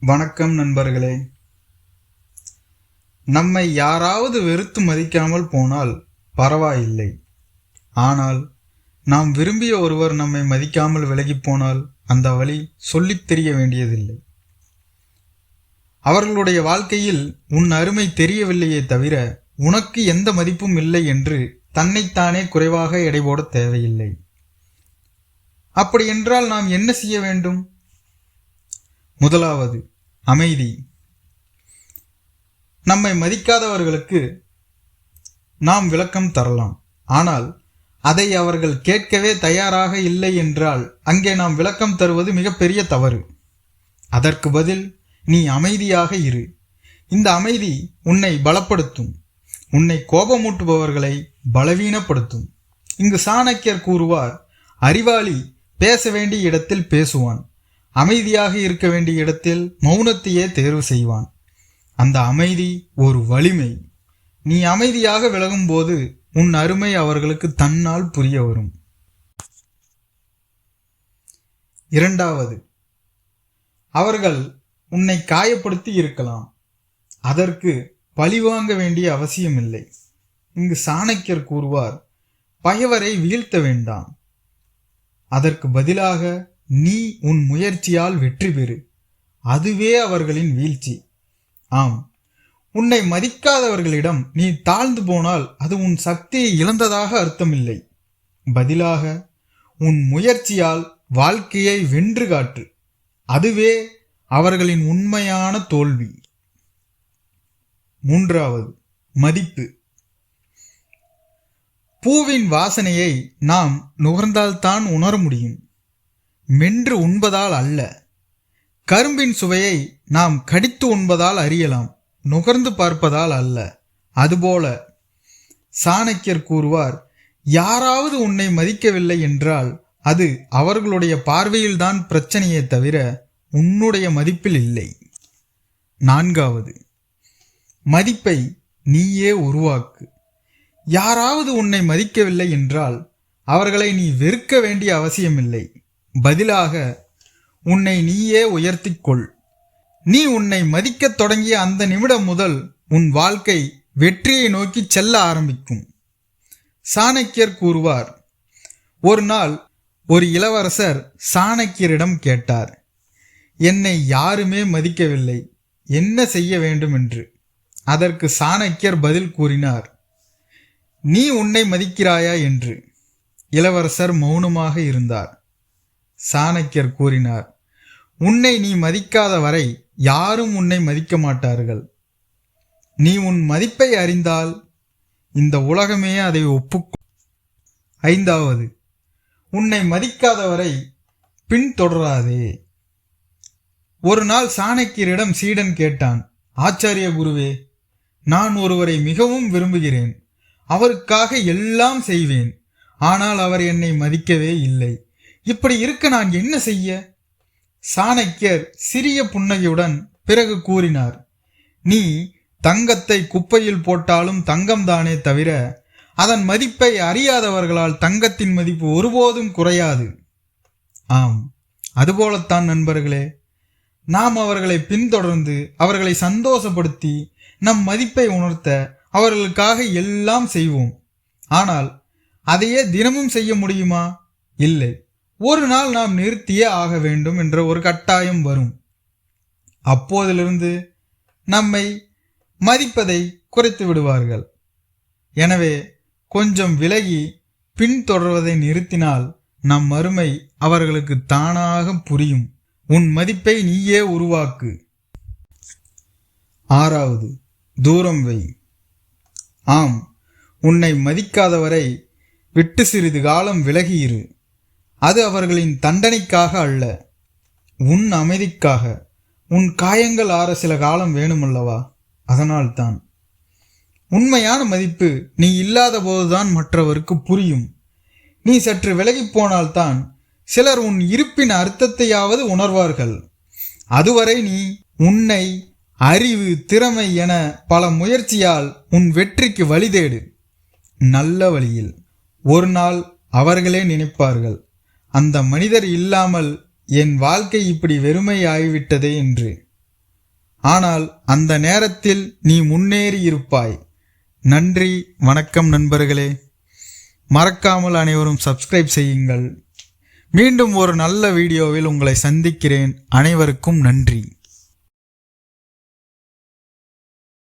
வணக்கம் நண்பர்களே. நம்மை யாராவது வெறுத்து மதிக்காமல் போனால் பரவாயில்லை. ஆனால் நாம் விரும்பிய ஒருவர் நம்மை மதிக்காமல் விலகிப் போனால் அந்த வழி சொல்லித் தெரிய வேண்டியதில்லை. அவர்களுடைய வாழ்க்கையில் உன் அருமை தெரியவில்லையே தவிர உனக்கு எந்த மதிப்பும் இல்லை என்று தன்னைத்தானே குறைவாக எடை போட தேவையில்லை. அப்படி என்றால் நாம் என்ன செய்ய வேண்டும்? முதலாவது அமைதி. நம்மை மதிக்காதவர்களுக்கு நாம் விளக்கம் தரலாம். ஆனால் அதை அவர்கள் கேட்கவே தயாராக இல்லை என்றால் அங்கே நாம் விளக்கம் தருவது மிகப்பெரிய தவறு. அதற்கு பதில் நீ அமைதியாக இரு. இந்த அமைதி உன்னை பலப்படுத்தும். உன்னை கோபமூட்டுபவர்களை பலவீனப்படுத்தும். இங்கு சாணக்கியர் கூறுவார் அறிவாளி பேச வேண்டிய இடத்தில் பேசுவான். அமைதியாக இருக்க வேண்டிய இடத்தில் மௌனத்தையே தேர்வு செய்வான். அந்த அமைதி ஒரு வலிமை. நீ அமைதியாக விலகும்போது உன் அருமை அவர்களுக்கு தன்னால் புரிய வரும். இரண்டாவது அவர்கள் உன்னை காயப்படுத்தி இருக்கலாம். அதற்கு பழிவாங்க வேண்டிய அவசியமில்லை. இங்கு சாணக்கியர் கூறுவார் பகைவரை வீழ்த்த வேண்டாம். அதற்கு பதிலாக நீ உன் முயற்சியால் வெற்றி பெறு. அதுவே அவர்களின் வீழ்ச்சி. ஆம். உன்னை மதிக்காதவர்களிடம் நீ தாழ்ந்து போனால் அது உன் சக்தியை இழந்ததாக அர்த்தமில்லை. பதிலாக உன் முயற்சியால் வாழ்க்கையை வென்று காட்டு. அதுவே அவர்களின் உண்மையான தோல்வி. மூன்றாவது மதிப்பு. பூவின் வாசனையை நாம் நுகர்ந்தால்தான் உணர முடியும். மென்று உண்பதால் அல்ல. கரும்பின் சுவையை நாம் கடித்து உண்பதால் அறியலாம் நுகர்ந்து பார்ப்பதால் அல்ல. அதுபோல சாணக்கியர் கூறுவார் யாராவது உன்னை மதிக்கவில்லை என்றால் அது அவர்களுடைய பார்வையில்தான் பிரச்சனையே தவிர உன்னுடைய மதிப்பில் இல்லை. நான்காவது மதிப்பை நீயே உருவாக்கு. யாராவது உன்னை மதிக்கவில்லை என்றால் அவர்களை நீ வெறுக்க வேண்டிய அவசியமில்லை. பதிலாக உன்னை நீயே உயர்த்திக்கொள். நீ உன்னை மதிக்கத் தொடங்கிய அந்த நிமிடம் முதல் உன் வாழ்க்கை வெற்றியை நோக்கி செல்ல ஆரம்பிக்கும். சாணக்கியர் கூறுவார் ஒரு நாள் ஒரு இளவரசர் சாணக்கியரிடம் கேட்டார் என்னை யாருமே மதிக்கவில்லை. என்ன செய்ய வேண்டும் என்று அதற்கு சாணக்கியர் பதில் கூறினார் நீ உன்னை மதிக்கிறாயா? என்று. இளவரசர் மௌனமாக இருந்தார். சாணக்கியர் கூறினார் உன்னை நீ மதிக்காத வரை யாரும் உன்னை மதிக்க மாட்டார்கள் நீ உன் மதிப்பை அறிந்தால் இந்த உலகமே அதை ஒப்புக்கொ ஐந்தாவது உன்னை மதிக்காதவரை பின்தொடராதே. ஒரு நாள் சாணக்கியரிடம் சீடன் கேட்டான் ஆச்சாரிய குருவே நான் ஒருவரை மிகவும் விரும்புகிறேன். அவருக்காக எல்லாம் செய்வேன். ஆனால் அவர் என்னை மதிக்கவே இல்லை. இப்படி இருக்க நான் என்ன செய்ய? சாணக்கியர் சிறிய புன்னகையுடன் பிறகு கூறினார் நீ தங்கத்தை குப்பையில் போட்டாலும் தங்கம்தானே தவிர அதன் மதிப்பை அறியாதவர்களால் தங்கத்தின் மதிப்பு ஒருபோதும் குறையாது. ஆம் அதுபோலத்தான் நண்பர்களே. நாம் அவர்களை பின்தொடர்ந்து அவர்களை சந்தோஷப்படுத்தி நம் மதிப்பை உணர்த்த அவர்களுக்காக எல்லாம் செய்வோம். ஆனால் அதையே தினமும் செய்ய முடியுமா? இல்லை. ஒரு நாள் நாம் நிறுத்தியே ஆக வேண்டும் என்ற ஒரு கட்டாயம் வரும். அப்போதிலிருந்து நம்மை மதிப்பதை குறைத்து விடுவார்கள். எனவே கொஞ்சம் விலகி பின்தொடர்வதை நிறுத்தினால் நம் மறுமை அவர்களுக்கு தானாக புரியும். உன் மதிப்பை நீயே உருவாக்கு. ஆறாவது தூரம் வை. ஆம் உன்னை மதிக்காதவரை விட்டு சிறிது காலம் விலகியிரு. அது அவர்களின் தண்டனைக்காக அல்ல. உன் அமைதிக்காக. உன் காயங்கள் ஆற சில காலம் வேணுமல்லவா? அதனால்தான். உண்மையான மதிப்பு நீ இல்லாத போதுதான் மற்றவருக்கு புரியும். நீ சற்று விலகி போனால்தான் சிலர் உன் இருப்பின் அர்த்தத்தையாவது உணர்வார்கள். அதுவரை நீ உன்னை அறிவு திறமை என பல முயற்சியால் உன் வெற்றிக்கு வழி தேடு. நல்ல வழியில். ஒரு நாள் அவர்களே நினைப்பார்கள். அந்த மனிதர் இல்லாமல் என் வாழ்க்கை இப்படி வெறுமை ஆகிவிட்டதே என்று. ஆனால் அந்த நேரத்தில் நீ முன்னேறி இருப்பாய். நன்றி வணக்கம் நண்பர்களே. மறக்காமல் அனைவரும் சப்ஸ்கிரைப் செய்யுங்கள். மீண்டும் ஒரு நல்ல வீடியோவில் உங்களை சந்திக்கிறேன். அனைவருக்கும் நன்றி.